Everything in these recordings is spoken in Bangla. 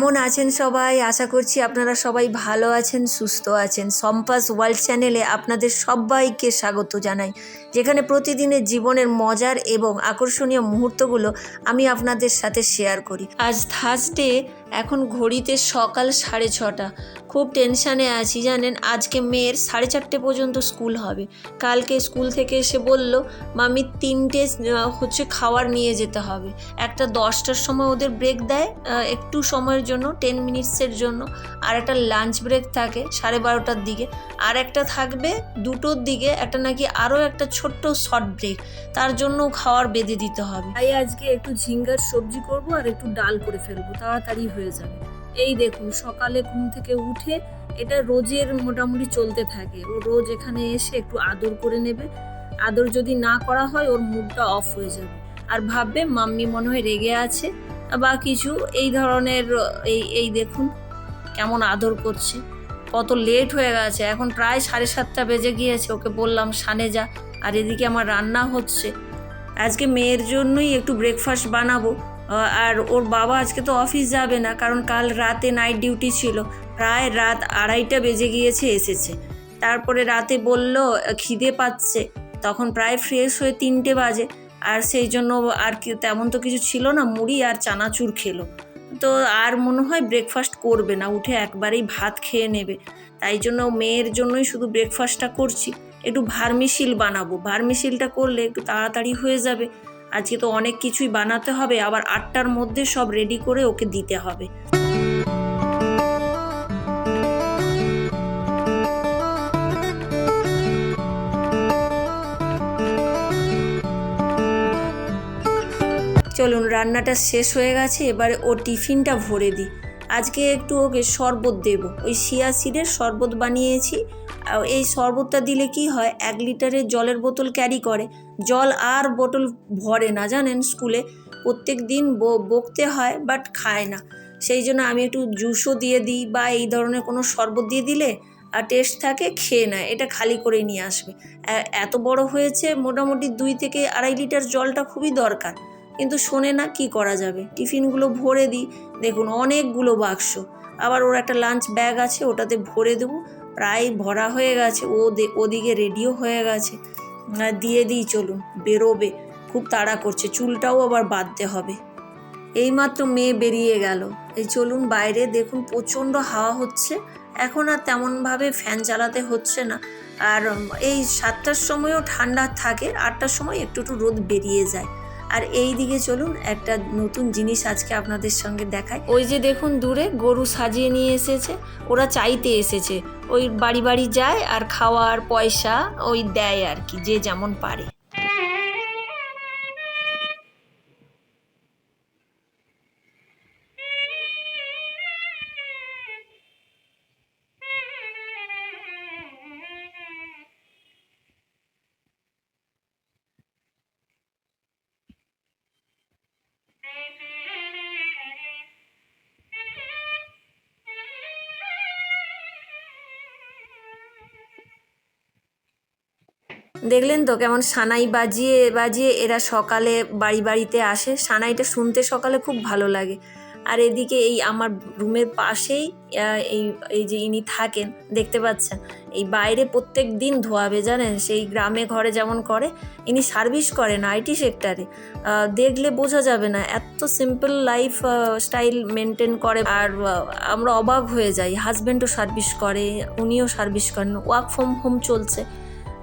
কেমন আছেন সবাই? আশা করছি আপনারা সবাই ভালো আছেন, সুস্থ আছেন। সম্পাস ওয়ার্ল্ড চ্যানেলে আপনাদের সবাইকে স্বাগত জানাই। যেখানে প্রতিদিনের জীবনের মজার এবং আকর্ষণীয় মুহূর্তগুলো আমি আপনাদের সাথে শেয়ার করি। আজ থার্সডে এখন ঘড়িতে সকাল সাড়ে ছটা। খুব টেনশানে আছি, জানেন? আজকে মেয়ের সাড়ে চারটে পর্যন্ত স্কুল হবে। কালকে স্কুল থেকে এসে বলল, মামি, তিনটে হচ্ছে খাওয়ার নিয়ে যেতে হবে। একটা দশটার সময় ওদের ব্রেক দেয় একটু সময়ের জন্য টেন মিনিটসের জন্য। আর একটা লাঞ্চ ব্রেক থাকে সাড়ে বারোটার দিকে। আর একটা থাকবে দুটোর দিকে, একটা নাকি আরও একটা ছোট্ট শর্ট ব্রেক তার জন্য খাওয়ার বেঁধে দিতে হবে। তাই আজকে একটু ঝিঙ্গার সবজি করব আর একটু ডাল করে ফেলব। তাড়াতাড়ি হয়ে যাবে। এই দেখুন, সকালে ঘুম থেকে উঠে এটা রোজের মোটামুটি চলতে থাকে। ও রোজ এখানে এসে একটু আদর করে নেবে। আদর যদি না করা হয়, ওর মুডটা অফ হয়ে যাবে। আর ভাববে, মাম্মি মনে হয় রেগে আছে। বা কিছু, এই ধরনের, এই এই দেখুন, কেমন আদর করছে। কত লেট হয়ে গেছে। এখন প্রায় সাড়ে সাতটা বেজে গিয়েছে। ওকে বললাম, সানে যা। আর এদিকে আমার রান্না হচ্ছে। আজকে মেয়ের জন্যই একটু ব্রেকফাস্ট বানাবো। আর ওর বাবা আজকে তো অফিস যাবে না, কারণ কাল রাতে নাইট ডিউটি ছিল। প্রায় রাত আড়াইটা বেজে গিয়েছে, এসেছে। তারপরে রাতে বলল, খিদে পাচ্ছে। তখন প্রায় ফ্রেশ হয়ে তিনটে বাজে। আর সেই জন্য আর কি, তেমন তো কিছু ছিল না, মুড়ি আর চানাচুর খেলো। তো আর মনে হয় ব্রেকফাস্ট করবে না, উঠে একবারেই ভাত খেয়ে নেবে। তাই জন্য মেয়ের জন্যই শুধু ব্রেকফাস্টটা করছি। একটু ভার্মিশিল বানাবো। ভার্মিশিলটা করলে একটু তাড়াতাড়ি হয়ে যাবে। আজকে তো অনেক কিছুই বানাতে হবে, আবার আটটার মধ্যে সব রেডি করে ওকে দিতে হবে। চলুন, রান্নাটা শেষ হয়ে গেছে, এবারে ও টিফিনটা ভরে দিই। আজকে একটু ওকে শরবত দেব। ওই শিয়া সিডের শরবত বানিয়েছি। এই শরবতটা দিলে কি হয়, এক লিটারের জলের বোতল ক্যারি করে। জল আর বোতল ভরে না, জানেন? স্কুলে প্রত্যেক দিন বকতে হয় বাট খায় না। সেই জন্য আমি একটু জুসও দিয়ে দিই বা এই ধরনের কোনো শরবত দিয়ে দিলে আর টেস্ট থাকে, খেয়ে নেয়। এটা খালি করে নিয়ে আসবে। এত বড় হয়েছে, মোটামুটি দুই থেকে আড়াই লিটার জলটা খুবই দরকার। কিন্তু শোনে না কি করা যাবে। টিফিনগুলো ভরে দিই। দেখুন, অনেকগুলো বাক্স। আবার ওর একটা লাঞ্চ ব্যাগ আছে, ওটাতে ভরে দেবো। প্রায় ভরা হয়ে গেছে, ও ওদিকে রেডিও হয়ে গেছে। দিয়ে দিই, চলুন, বেরোবে। খুব তাড়া করছে, চুলটাও আবার বাঁধতে হবে। এইমাত্র মেয়ে বেরিয়ে গেল। এই চলুন বাইরে, দেখুন প্রচণ্ড হাওয়া হচ্ছে। এখন আর তেমনভাবে ফ্যান চালাতে হচ্ছে না। আর এই সাতটার সময়ও ঠান্ডা থাকে, আটটার সময় একটু একটু রোদ বেরিয়ে যায়। আর এই দিকে চলুন, একটা নতুন জিনিস আজকে আপনাদের সঙ্গে দেখায় ওই যে দেখুন দূরে, গরু সাজিয়ে নিয়ে এসেছে। ওরা চাইতে এসেছে। ওই বাড়ি বাড়ি যায় আর খাওয়ার পয়সা ওই দেয় আর কি, যে যেমন পারে। দেখলেন তো কেমন সানাই বাজিয়ে বাজিয়ে এরা সকালে বাড়ি বাড়িতে আসে। সানাইটা শুনতে সকালে খুব ভালো লাগে। আর এদিকে এই আমার রুমের পাশেই এই এই যে ইনি থাকেন, দেখতে পাচ্ছেন? এই বাইরে প্রত্যেক দিন ধোয়াবে, জানেন? সেই গ্রামে ঘরে যেমন করে, ইনি সার্ভিস করেন আইটি সেক্টরে। দেখলে বোঝা যাবে না, এত সিম্পল লাইফ স্টাইল মেনটেন করে। আর আমরা অবাক হয়ে যাই। হাজব্যান্ডও সার্ভিস করে, উনিও সার্ভিস করেন ওয়ার্ক ফ্রম হোম চলছে।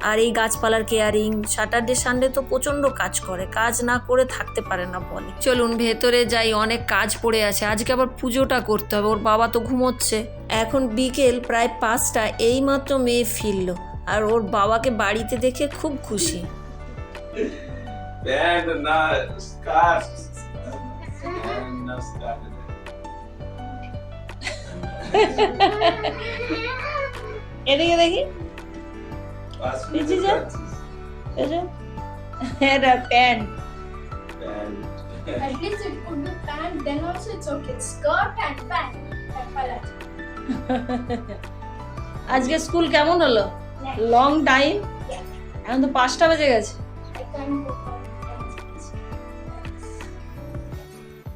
আর এই গাছপালার কেয়ারিং স্যাটারডে সানডে তো প্রচণ্ড কাজ করে কাজ না করে থাকতে পারে না বলে। চলুন ভেতরে যাই অনেক কাজ পড়ে আছে আজকে আবার পুজোটা করতে হবে ওর বাবা তো ঘুমোচ্ছে। এখন বিকেল প্রায় পাঁচটা এই মাত্র মেয়ে ফিরল আর ওর বাবাকে বাড়িতে দেখে খুব খুশি। Band and এটা pant Band. At least it could be pant, then also it's okay. Skirt and pant. আজকে স্কুল কেমন হলো লং টাইম এখন তো পাঁচটা বেজে গেছে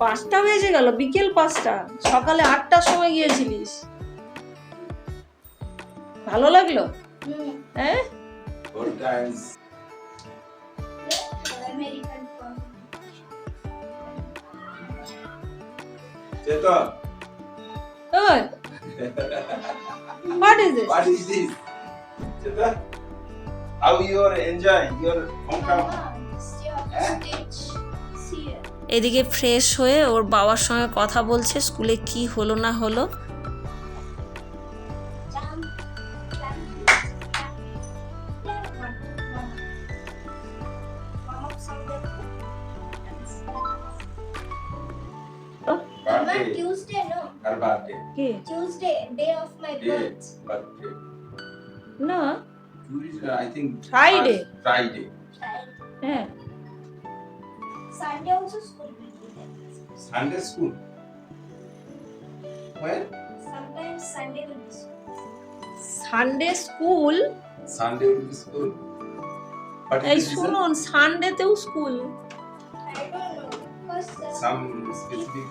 পাঁচটা বেজে গেল বিকেল পাঁচটা সকালে আটটার সময় গিয়েছিলিস ভালো লাগল Hmm. হ্যাঁ Good. Chetan, ওই what is this what is this? Chetan, how you are enjoying your hometown? Ah, Eh? এদিকে ফ্রেশ হয়ে ওর বাবার সঙ্গে কথা বলছে স্কুলে কি হলো না হলো Birthday. Tuesday, no. Her birthday. কি Tuesday, day of my Day. birth. Birthday. না Tuesday, I think. Friday. uh, Friday. Child. হ্যাঁ Sunday also school will be there. Sunday school. Where? Sometimes Sunday will be school. Sunday school Sunday will be school. But এই it is শুনুন সানডেতেও school I don't know. Because uh, some specific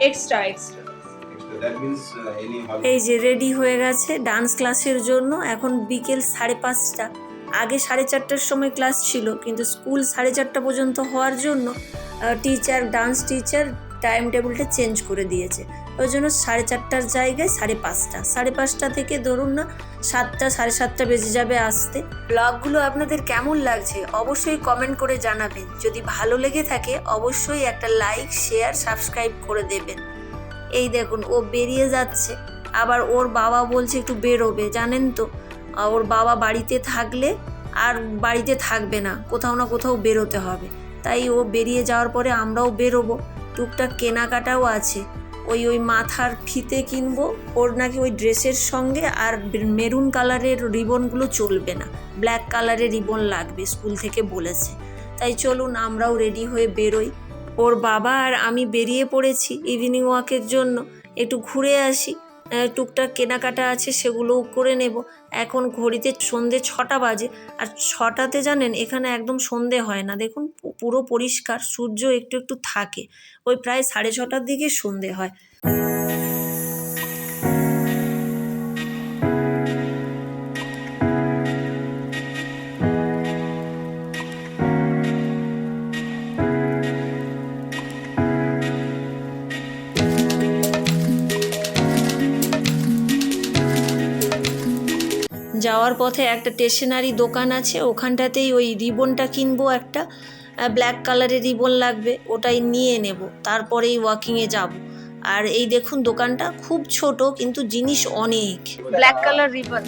extra extra extra. That means uh. এই যে রেডি হয়ে গেছে ডান্স ক্লাসের জন্য এখন বিকেল সাড়ে পাঁচটা আগে সাড়ে চারটার সময় ক্লাস ছিল কিন্তু স্কুল সাড়ে চারটা পর্যন্ত হওয়ার জন্য টিচার ডান্স টিচার টাইম টেবিলটা চেঞ্জ করে দিয়েছে ওই জন্য সাড়ে চারটার জায়গায় সাড়ে পাঁচটা। সাড়ে পাঁচটা থেকে ধরুন না, সাতটা, সাড়ে সাতটা বেজে যাবে আসতে। ব্লগগুলো আপনাদের কেমন লাগছে অবশ্যই কমেন্ট করে জানাবেন। যদি ভালো লেগে থাকে অবশ্যই একটা লাইক শেয়ার সাবস্ক্রাইব করে দেবেন। এই দেখুন, ও বেরিয়ে যাচ্ছে। আবার ওর বাবা বলছে একটু বেরোবে, জানেন তো? ওর বাবা বাড়িতে থাকলে আর বাড়িতে থাকবে না, কোথাও না কোথাও বেরোতে হবে। তাই ও বেরিয়ে যাওয়ার পরে আমরাও বেরোবো। টুকটাক কেনাকাটাও আছে। ওই ওই মাথার ফিতে কিনবো, ওর নাকি ওই ড্রেসের সঙ্গে আর মেরুন কালারের রিবনগুলো চলবে না। ব্ল্যাক কালারের রিবন লাগবে, স্কুল থেকে বলেছে। তাই চলুন, আমরাও রেডি হয়ে বেরোই। ওর বাবা আর আমি বেরিয়ে পড়েছি ইভিনিং ওয়াকের জন্য। একটু ঘুরে আসি টুকটাক কেনাকাটা আছে সেগুলোও করে নেব। এখন ঘড়িতে সন্ধে ছটা বাজে আর ছটাতে জানেন এখানে একদম সন্ধে হয় না। দেখুন পুরো পরিষ্কার, সূর্য একটু একটু থাকে। ওই প্রায় সাড়ে ছটার দিকে সন্ধে হয়। যাওয়ার পথে একটা স্টেশনারি দোকান আছে ওখানটাতেই ওই রিবনটা কিনবো একটা ব্ল্যাক কালারের রিবন লাগবে ওটাই নিয়ে নেব তারপরেই ওয়াকিংয়ে যাব আর এই দেখুন দোকানটা খুব ছোট কিন্তু জিনিস অনেক ব্ল্যাক কালার রিবন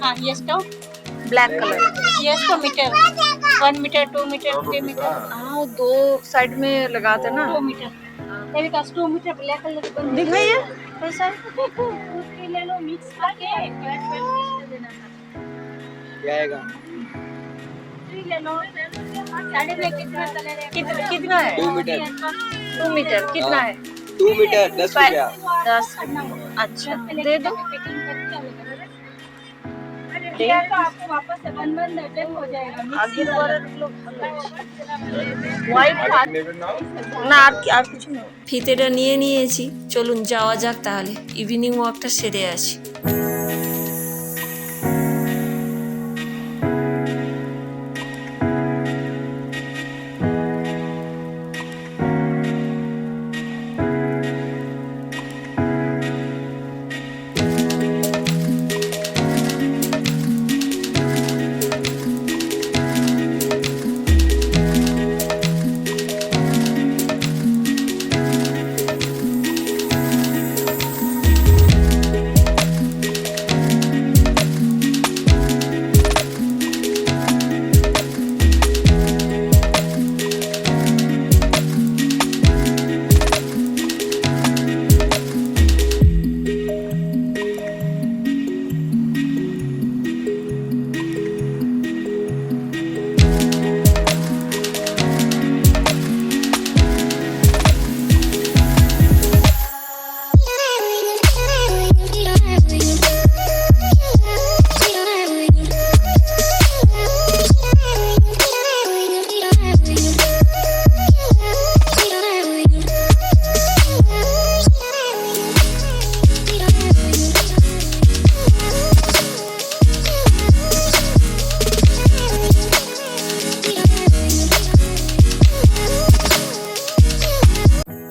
हाँ ये स्टोव ব্ল্যাক কালার ये इसको metre one metre two metre three metre हाँ वो दो साइड में लगाते ना टू मीटर तेरे पास टू मीटर ब्लैक कलर की बन दिखाइए कैसा है उसके ले लो मिक्स करके जाएगा थ्री ले लो साड़ी में कितना कलर है कितना कितना है टू मीटर टू मीटर कितना है टू मीटर दस रुपया दस अच्छा दे दो पैकिंग करके अलग दे या तो आपको वापस से वन वन दर्जन हो जाएगा আগের বারের গুলো হোয়াইট না আর কি- আর কিছু নেই ফিতেটা নিয়ে নিয়েছি চলুন যাওয়া যাক তাহলে ইভিনিং ওয়াকটা সেরে আসি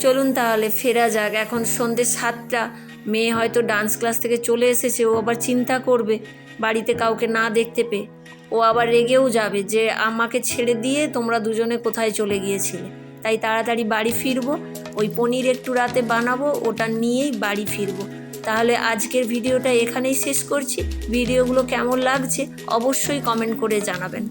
চলুন তাহলে, ফেরা যাক। এখন সন্ধ্যে সাতটা। মেয়ে হয়তো ডান্স ক্লাস থেকে চলে এসেছে, ও আবার চিন্তা করবে, বাড়িতে কাউকে না দেখতে পেয়ে। ও আবার রেগেও যাবে যে, আমাকে ছেড়ে দিয়ে তোমরা দুজনে কোথায় চলে গিয়েছিলে। তাই তাড়াতাড়ি বাড়ি ফিরবো, ওই পনির একটু রাতে বানাবো, ওটা নিয়েই বাড়ি ফিরবো। তাহলে আজকের ভিডিওটা এখানেই শেষ করছি। ভিডিওগুলো কেমন লাগছে অবশ্যই কমেন্ট করে জানাবেন।